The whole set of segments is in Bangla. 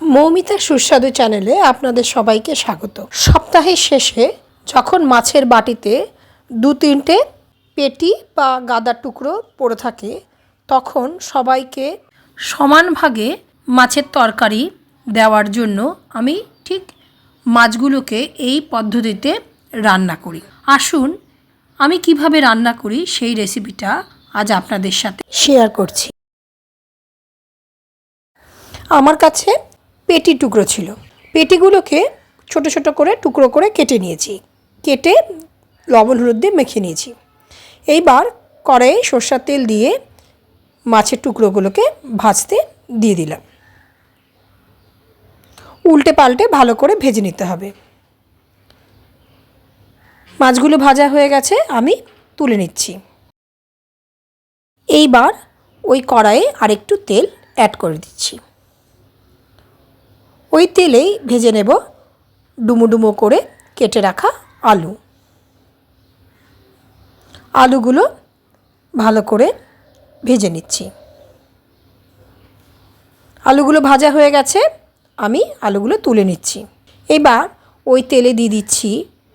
মৌমিতার সুস্বাদু চ্যানেলে আপনাদের সবাইকে স্বাগত। সপ্তাহের শেষে যখন মাছের বাটিতে দু তিনটে পেটি বা গাদার টুকরো পড়ে থাকে, তখন সবাইকে সমান ভাগে মাছের তরকারি দেওয়ার জন্য আমি ঠিক মাছগুলোকে এই পদ্ধতিতে রান্না করি। আসুন, আমি কীভাবে রান্না করি সেই রেসিপিটা আজ আপনাদের সাথে শেয়ার করছি। আমার কাছে পেটি টুকরো ছিল। পেটিগুলোকে ছোট ছোট করে টুকরো করে কেটে নিয়েছি। কেটে লবণ হলুদ দিয়ে মেখে নিয়েছি। এইবার কড়াইয়ে সর্ষার তেল দিয়ে মাছের টুকরোগুলোকে ভাজতে দিয়ে দিলাম। উল্টে পাল্টে ভালো করে ভেজে নিতে হবে। মাছগুলো ভাজা হয়ে গেছে, আমি তুলে নিচ্ছি। এইবার ওই কড়াইয়ে আরেকটু তেল অ্যাড করে দিচ্ছি। ওই তেলেই ভেজে নেব ডুমো করে কেটে রাখা আলু। আলুগুলো ভালো করে ভেজে নিচ্ছি। আলুগুলো ভাজা হয়ে গেছে, আমি আলুগুলো তুলে নিচ্ছি। এবার ওই তেলে দিয়ে দিচ্ছি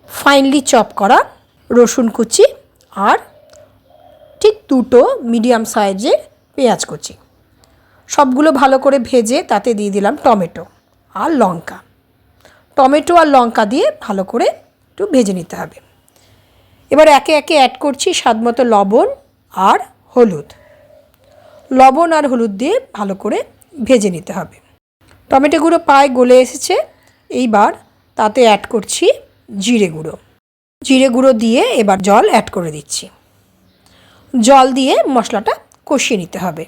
ফাইনলি চপ করা রসুন কুচি আর ঠিক দুটো মিডিয়াম সাইজের পেঁয়াজ কুচি। সবগুলো ভালো করে ভেজে তাতে দিয়ে দিলাম টমেটো। আর লঙ্কা। টমেটো আর লঙ্কা দিয়ে ভালো করে একটু ভেজে নিতে হবে। এবার একে একে অ্যাড করছি স্বাদমতো লবণ আর হলুদ। লবণ আর হলুদ দিয়ে ভালো করে ভেজে নিতে হবে। টমেটো গুঁড়ো পায়ে গলে এসেছে। এইবার তাতে অ্যাড করছি জিরে গুঁড়ো। জিরে গুঁড়ো দিয়ে এবার জল অ্যাড করে দিচ্ছি। জল দিয়ে মশলাটা কষিয়ে নিতে হবে।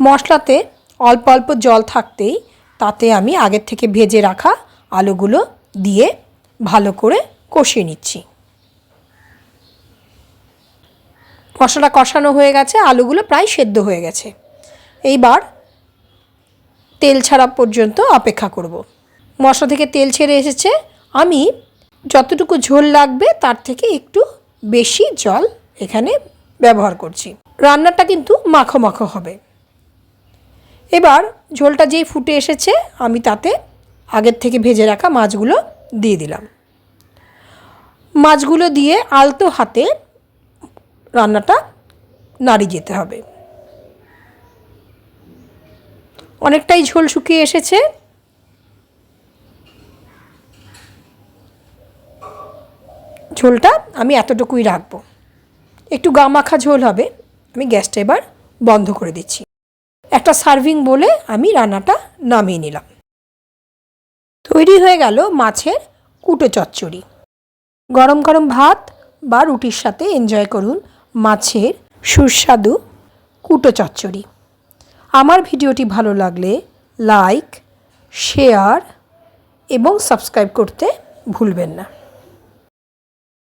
মশলাতে অল্প অল্প জল থাকতেই তাতে আমি আগের থেকে ভেজে রাখা আলুগুলো দিয়ে ভালো করে কষিয়ে নিচ্ছি। মশলা কষানো হয়ে গেছে, আলুগুলো প্রায় সেদ্ধ হয়ে গেছে। এইবার তেল ছাড়া পর্যন্ত অপেক্ষা করব। মশলা থেকে তেল ছেড়ে এসেছে, আমি যতটুকু ঝোল লাগবে তার থেকে একটু বেশি জল এখানে ব্যবহার করছি। রান্নাটা কিন্তু মাখো মাখো হবে। এবার ঝোলটা যেই ফুটে এসেছে, আমি তাতে আগের থেকে ভেজে রাখা মাছগুলো দিয়ে দিলাম। মাছগুলো দিয়ে আলতো হাতে রান্নাটা নাড়ি যেতে হবে। অনেকটাই ঝোল শুকিয়ে এসেছে। ঝোলটা আমি এতটুকুই রাখব। একটু গা মাখা ঝোল হবে, আমি গ্যাসটা এবার বন্ধ করে দিচ্ছি। একটা সার্ভিং বলে আমি রান্নাটা নামিয়ে নিলাম। তৈরি হয়ে গেল মাছের কুটো চচ্চড়ি। গরম গরম ভাত বা রুটির সাথে এনজয় করুন মাছের সুস্বাদু কুটো চচ্চড়ি। আমার ভিডিওটি ভালো লাগলে লাইক শেয়ার এবং সাবস্ক্রাইব করতে ভুলবেন না।